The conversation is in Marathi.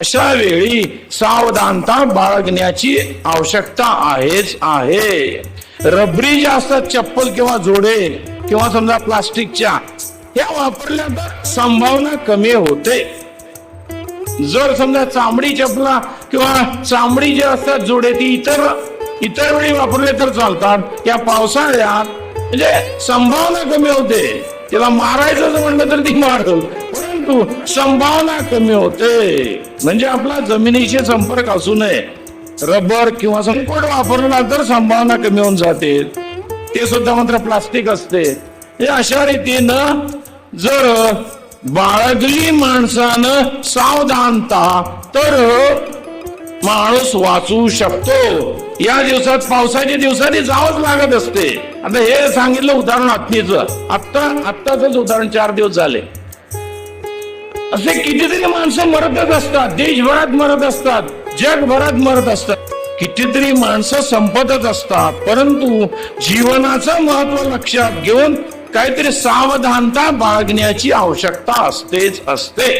अशा वेळी सावधानता बाळगण्याची आवश्यकता आहेच आहे. रबरी ज्या असतात चप्पल किंवा जोडे किंवा समजा प्लास्टिकच्या ह्या वापरल्या तर संभावना कमी होते. जर समजा चामडी चपला किंवा चामडी जे असतात जोडे ती इतर इतर वेळी वापरले तर चालतात. या पावसाळ्यात म्हणजे संभावना कमी होते. त्याला मारायचं म्हणलं तर ती मारल परंतु संभावना कमी होते. म्हणजे आपला जमिनीशी संपर्क असू नये. रबर किंवा संकोट वापरला तर संभावना कमी होऊन जाते. ते सुद्धा मात्र प्लास्टिक असते. हे अशा रीतीनं जर बाळगली माणसानं सावधानता तर माणूस वाचू शकतो. या दिवसात पावसाच्या दिवसांनी जावंच लागत असते. आता हे सांगितलं उदाहरण आत्मीचं. आत्ता आत्ताच उदाहरण चार दिवस झाले. असे कितीतरी माणसं मरतच असतात देशभरात मरत असतात जगभरात मरत असतात. कितीतरी माणसं संपतच असतात परंतु जीवनाचं महत्त्व लक्षात घेऊन काहीतरी सावधानता बाळगण्याची आवश्यकता असतेच असते.